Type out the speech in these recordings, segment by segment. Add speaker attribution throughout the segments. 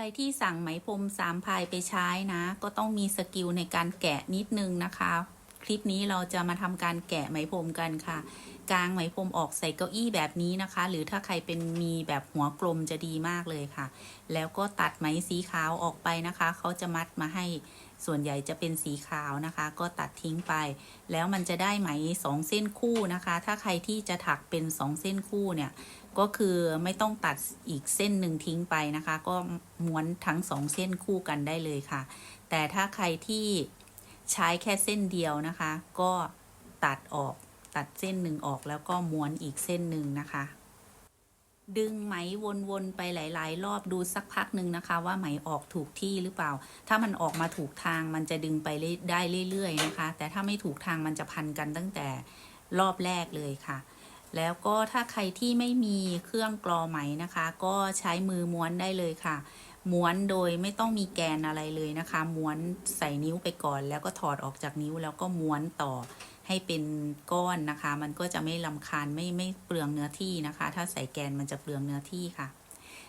Speaker 1: รที่สั่งไหมพรมสามพายไปใช้นะ ก็ต้องมีสกิลในการแกะนิดนึงนะคะ คลิปนี้เราจะมาทำการแกะไหมพรมกันค่ะกางไหมพรมออกใส่เก้าอี้แบบนี้นะคะ หรือถ้าใครเป็นมีแบบหัวกลมจะดีมากเลยค่ะ แล้วก็ตัดไหมสีขาวออกไปนะคะ เขาจะมัดมาให้ส่วนใหญ่จะเป็นสีขาวนะคะ ก็ตัดทิ้งไป แล้วมันจะได้ไหมสองเส้นคู่นะคะ ถ้าใครที่จะถักเป็นสองเส้นคู่เนี่ย ก็คือไม่ต้องตัดอีกเส้นหนึ่งทิ้งไปนะคะ ก็ม้วนทั้งสองเส้นคู่กันได้เลยค่ะ แต่ถ้าใครที่ ใช้แค่เส้นเดียวนะคะ ก็ตัดออกตัดเส้นหนึ่งออกแล้วก็ม้วนอีกเส้นหนึ่งนะคะ ดึงไหมวนๆไปหลาย ๆ รอบดูสักพักหนึ่งนะคะ ว่าไหมออกถูกที่หรือเปล่า ถ้ามันออกมาถูกทางมันจะดึงไปได้เรื่อยๆนะคะ แต่ถ้าไม่ถูกทางมันจะพันกันตั้งแต่รอบแรกเลยค่ะ แล้วก็ถ้าใครที่ไม่มีเครื่องกรอไหมนะคะ ก็ใช้มือม้วนได้เลยค่ะ ม้วนโดยไม่ต้องมีแกนอะไรเลยนะคะ ม้วนใส่นิ้วไปก่อน แล้วก็ถอดออกจากนิ้วแล้วก็ม้วนต่อให้เป็นก้อนนะคะ มันก็จะไม่ลำคาญไม่ไม่เปลืองเนื้อที่นะคะ ถ้าใส่แกนมันจะเปลืองเนื้อที่ค่ะ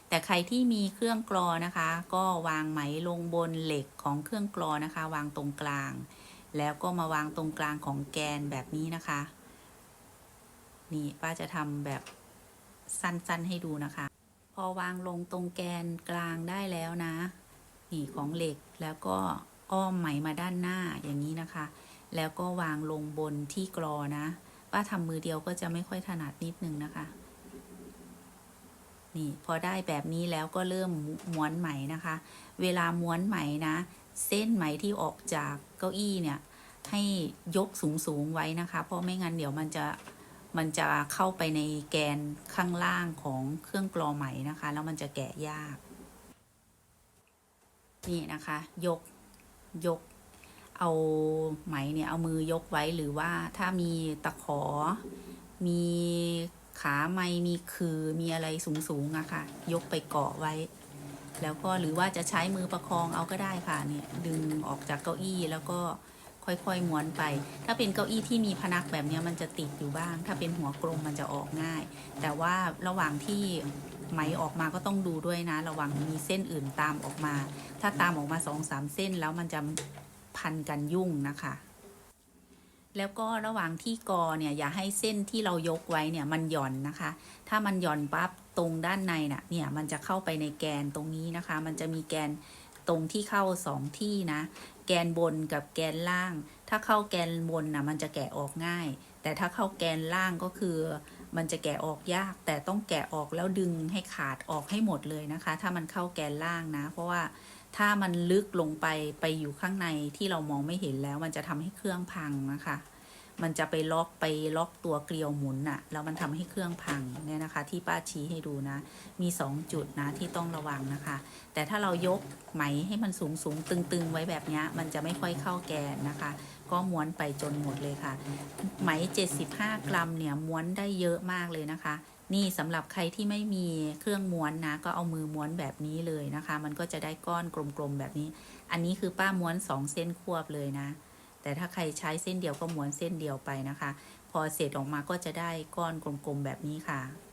Speaker 1: แต่ใครที่มีเครื่องกรอนะคะ ก็วางไหมลงบนเหล็กของเครื่องกรอนะคะ วางตรงกลาง แล้วก็มาวางตรงกลางของแกนแบบนี้นะคะ นี่ป้าจะทำแบบสั้นๆให้ดูนะคะ อวางลงตรงแกนกลางได้แล้วนะนี่ของเหล็กแล้วก็อ้อมไหมมาด้านหน้าอย่างนี้นะคะ แล้วก็วางลงบนที่กรอนะป้าทำมือเดียวก็จะไม่ค่อยถนัดนิดนึงนะคะนี่พอได้แบบนี้แล้วก็เริ่มม้วนไหมนะคะ เวลาม้วนไหมนะ เส้นไหมที่ออกจากเก้าอี้เนี่ยให้ยกสูงๆไว้นะคะ เพราะไม่งั้นเดี๋ยวมันจะ มันจะเข้าไปในแกนข้างล่างของเครื่องกรอไหมนะคะ แล้วมันจะแกะยาก นี่นะคะ ยกยก เอาไหมเนี่ย เอามือยกไว้หรือว่าถ้ามีตะขอ มีขาไม้มีคือมีอะไรสูงๆอะค่ะ ยกไปเกาะไว้ แล้วก็หรือว่าจะใช้มือประคองเอาก็ได้ค่ะเนี่ย ดึงออกจากเก้าอี้แล้วก็ ค่อยๆม้วนไป ถ้าเป็นเก้าอี้ที่มีพนักแบบนี้มันจะติดอยู่บ้าง ถ้าเป็นหัวกลมมันจะออกง่าย แต่ว่าระหว่างที่ไหมออกมาก็ต้องดูด้วยนะ ระวังมีเส้นอื่นตามออกมา ถ้าตามออกมาสองสามเส้นแล้วมันจะพันกันยุ่งนะคะ แล้วก็ระหว่างที่กอเนี่ยอย่าให้เส้นที่เรายกไว้เนี่ยมันหย่อนนะคะ ถ้ามันหย่อนปั๊บตรงด้านในน่ะเนี่ยมันจะเข้าไปในแกนตรงนี้นะคะ มันจะมีแกนตรงที่เข้าสองที่นะ แกนบนกับแกนล่าง ถ้าเข้าแกนบนนะมันจะแกะออกง่าย แต่ถ้าเข้าแกนล่างก็คือ มันจะแกะออกยาก แต่ต้องแกะออกแล้วดึงให้ขาดออกให้หมดเลยนะคะ ถ้ามันเข้าแกนล่างนะ เพราะว่าถ้ามันลึกลงไปไปอยู่ข้างในที่เรามองไม่เห็นแล้ว มันจะทำให้เครื่องพังนะคะ มันจะไปล็อกไปล็อกตัวเกลียวหมุนน่ะแล้วมันทำให้เครื่องพังเนี่ยนะคะ ที่ป้าชี้ให้ดูนะ มี 2 จุดนะที่ต้องระวังนะคะ แต่ถ้าเรายกไหมให้มันสูงสูงตึง ๆ ไว้แบบนี้มันจะไม่ค่อยเข้าแกนนะคะ ก็ม้วนไปจนหมดเลยค่ะ ไหม 75 กรัมเนี่ยม้วนได้เยอะมากเลยนะคะนี่สำหรับใครที่ไม่มีเครื่องม้วนนะ ก็เอามือม้วนแบบนี้เลยนะคะ มันก็จะได้ก้อนกลมๆแบบนี้ อันนี้คือป้าม้วน 2 เส้นควบเลยนะ แต่ถ้าใครใช้เส้นเดียวก็ม้วนเส้นเดียวไปนะคะ พอเสร็จออกมาก็จะได้ก้อนกลมๆแบบนี้ค่ะ